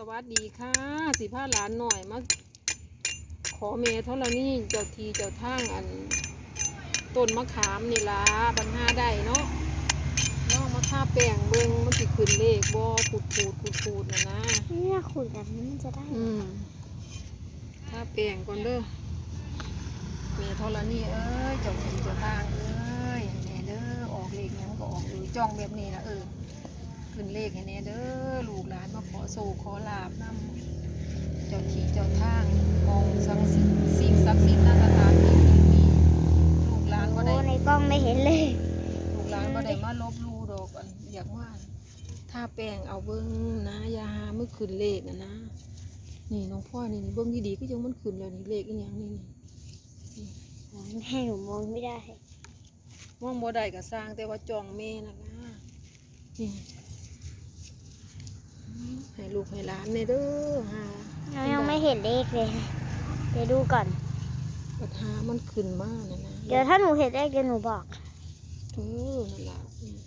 สวัสดีค่ะ สิพาหลานหน่อยมาขอเมเท่านี้เจ้าทีเจ้าทางอันต้นมะขามนี่ล่ะบรรหาได้เนาะน้องมาทาแป้งเบิ่งมันสิขึ้นเลขบ่ขูดขูดขูดขูดนะนะเนี่ยขูดแบบนี้มันจะได้อืมทาแป้งก่อนเด้อเมเท่านี้เอ้ยเจ้าทีเจ้าทางเอ้ยแน่เด้อออกเลขหยังก็ออกเลยจ้องแบบนี้นะเออ ขึ้นเลขให้แน่เด้อลูกหลานมาขอโศกขอลาบนำเจ้าที่เจ้าทางมองสังสิทธิ์สิ่งศักดิ์สิทธิ์นาสถานที่ที่มีลูกหลานก็ได้โอ้ในกล้องไม่เห็นเลย ลูกหลานก็ได้มาลบหลูดอกอันอยากว่าถ้าแป้งเอาเบิ้งนะอยาหาเมื่อขึ้นเลขนะนะ นี่น้องพ่อนี่นี่เบิ้งดีๆก็ยังมันขึ้นแล้วนี่เลขอีกอย่างนี่นี่แม่หนูมองไม่ได้มองบ่ได้ก็สร้างแต่ว่าจองเมนะนะนี่ ให้ลูกให้หลานเนเด้อหาเรายังไม่เห็นเลขเลย เดี๋ยวดูก่อน ปัญหามันขึ้นมากนะนะเดี๋ยวถ้าหนูเห็นเลขเดี๋ยวหนูบอก เออนั่นละอืม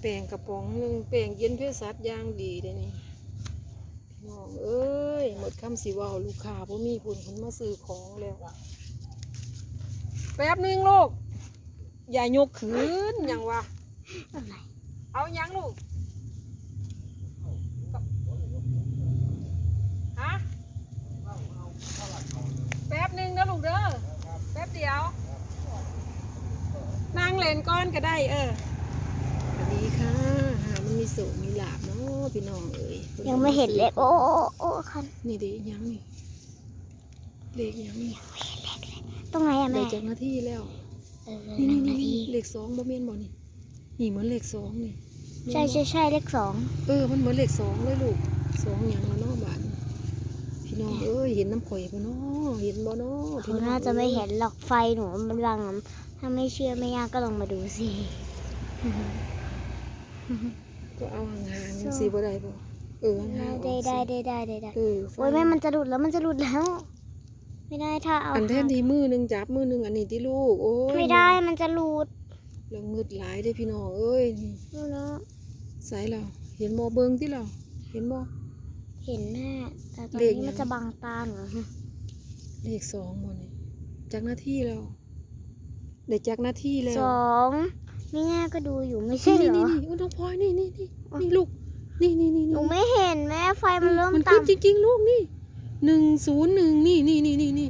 แป้งกระป๋องหนึ่งแป้งเย็นเพื่อสัตว์ย่างดีเด้นี่พี่น้องเอ้ย หมดคำสิเว่าลูกค้าพ่มีผลคนมาซื้อของแล้วแป๊บหนึงลูก อย่ายกขืนหยังวะอะไรเอาหยังลูกฮะแป๊บหนึงนะลูกเด้อแป๊บเดียว นั่ง เล่นก้อนก็ได้เออสวัสดีค่ะหามันมีโสมีหลาบเนาะพี่น้องเอ้ยยังไม่เห็นเลขโอ้โอ้โอ้โอ้คันนี่เด็ยังนี่เลขยังนี่ตรงไหนอะได้แม่จากหน้าที่แล้วเออนี่หนึ่นี่งนานี่ทีเลขสองบ่เมียนบ่นี่นี่เหมือนเลขสองนี่ใช่ใช่ใช่เลขสองเออมันเหมือนเลขสองเลยลูกสองหยังละเนาะบาน พี่น้องเอ้ยเห็นน้ำข่อยบ่เนาะเห็นบ่เนาะพี่เขาองน่าจะไม่เห็นหรอกไฟหนูมันบังอะถ้าไม่เชื่อไม่ยากก็ลองมาดูสิ ก็เอาห่างๆจังสิบ่ได้บ่เออห่างๆอได้อกได้สิได้ได้ได้ได้เออไฟโอ้ยแม่มันจะหลุดแล้วมันจะหลุดแล้ว ไม่ได้ถ้าเอาอันแทนที่มือหนึงจับมือหนึงอันนี้ที่ลูกโอ้ยไม่ได้มันจะหลุดเรางึดหลายเด้อพี่น้องเอ้ยนี่ดูเนาะใส่เราเห็นบ่เบิ่งที่เราเห็นบ่ เห็นแม่ แต่ตอนเลขนี้ยังมันจะบังตาหนูเลขสองบ่นี่จากหน้าที่แล้วได้จากหน้าที่แล้วสองไม่ง่าก็ดูอยู่ไม่ใช่เหรนี่อนี่นี่น้องพลอยนี่นี่นี่นี่ลูก นี่นี่นี่หนูนี่ไม่เห็นแม่ไฟมันเริ่มมันขึ้นต่ำจริง ๆ ลูกนี่หนึ่งศูนย์หนึ่งนี่นี่นี่นี่นี่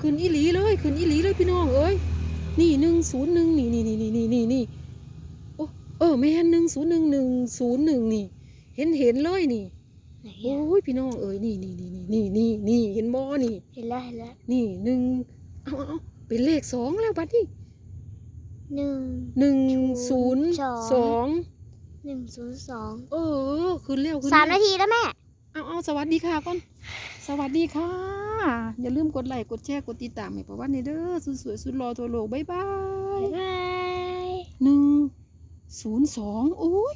ขึ้นอีหลีเลยขึ้นอีหลีเลยพี่น้องเอ้ยนี่หนึ่งศูนย์หนึ่งนี่นี่นี่นี่นี่นี่นี่โอ้เออแม่นหนึ่งศูนย์หนึ่งหนึ่งศูนย์หนึ่งนี่ เห็นเห็นเลยนี่ ไหนโอ้อะยพี่น้องเอ้ยนี่นี่นี่นี่นี่นี่เห็นบ่นี่ เห็นแล้วเห็นแล้วนี่หนึ่งเอาเอาเอาเป็นเลขสองแล้วบัดนี้หนึ่ง หนึ่งศูนย์สองสองหนึ่งศูนย์สองเออขึ้นแล้วขึ้นสามแล้วนาทีแล้วแม่ เอาเอาสวัสดีค่ะก่อน สวัสดีค่ะ อย่าลืมกดไลค์กดแชร์กดติดตามให้ประวันในเด้อสุดสวยสุดรอตัวโลกบ๊ายบายบ๊ายบาย หนึ่งศูนย์สองโอ้ย